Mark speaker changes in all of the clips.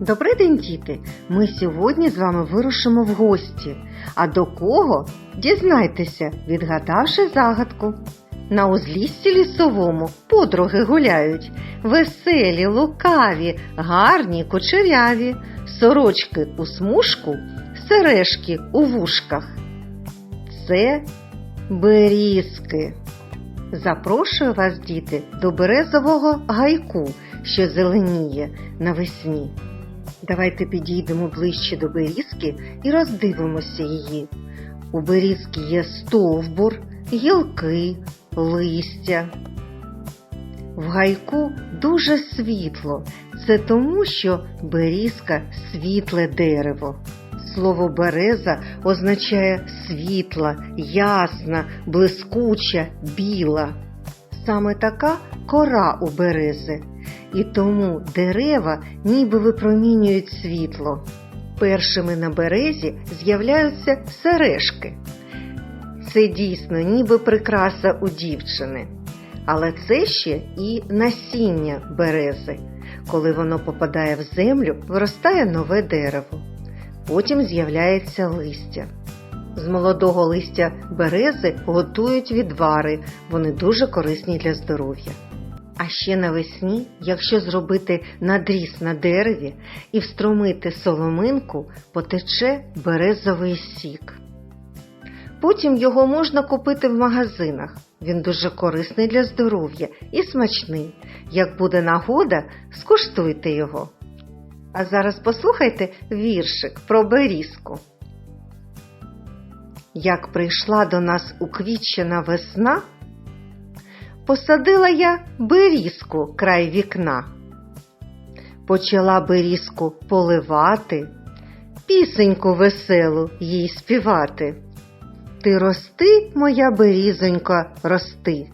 Speaker 1: Добрий день, діти! Ми сьогодні з вами вирушимо в гості. А до кого? Дізнайтеся, відгадавши загадку. На узліссі лісовому подруги гуляють, веселі, лукаві, гарні, кучеряві, сорочки у смужку, сережки у вушках. Це берізки. Запрошую вас, діти, до березового гайку, що зеленіє навесні. Давайте підійдемо ближче до берізки і роздивимося її. У берізки є стовбур, гілки, листя. В гайку дуже світло. Це тому, що берізка світле дерево. Слово береза означає світла, ясна, блискуча, біла. Саме така кора у берези, і тому дерева ніби випромінюють світло. Першими на березі з'являються сережки. Це дійсно ніби прикраса у дівчини. Але це ще і насіння берези. Коли воно попадає в землю, виростає нове дерево. Потім з'являється листя. З молодого листя берези готують відвари, вони дуже корисні для здоров'я. А ще навесні, якщо зробити надріз на дереві і встромити соломинку, потече березовий сік. Потім його можна купити в магазинах. Він дуже корисний для здоров'я і смачний. Як буде нагода, скуштуйте його. А зараз послухайте віршик про берізку. Як прийшла до нас уквічена весна, посадила я берізку край вікна. Почала берізку поливати, пісеньку веселу їй співати. Ти рости, моя берізонька, рости,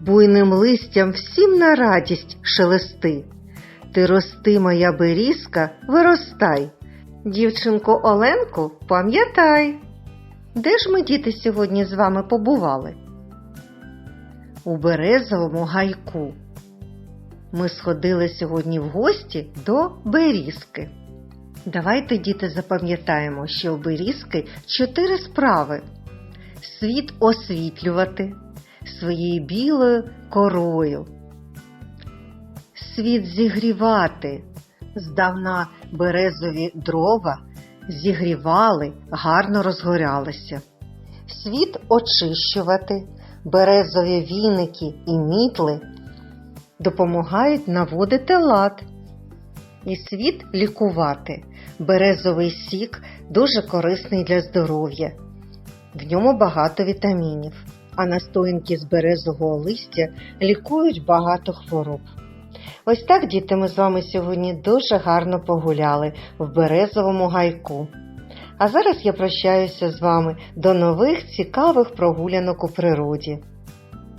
Speaker 1: буйним листям всім на радість шелести. Ти рости, моя берізка, виростай. Дівчинку Оленку, пам'ятай. Де ж ми, діти, сьогодні з вами побували? У березовому гайку. Ми сходили сьогодні в гості до берізки. Давайте, діти, запам'ятаємо, що у берізки чотири справи: світ освітлювати своєю білою корою світ зігрівати. Здавна березові дрова зігрівали, гарно розгорялися. Світ очищувати, березові віники і мітли допомагають наводити лад. І світ лікувати. Березовий сік дуже корисний для здоров'я. В ньому багато вітамінів, а настоянки з березового листя лікують багато хвороб. Ось так, діти, ми з вами сьогодні дуже гарно погуляли в березовому гайку. А зараз я прощаюся з вами до нових цікавих прогулянок у природі.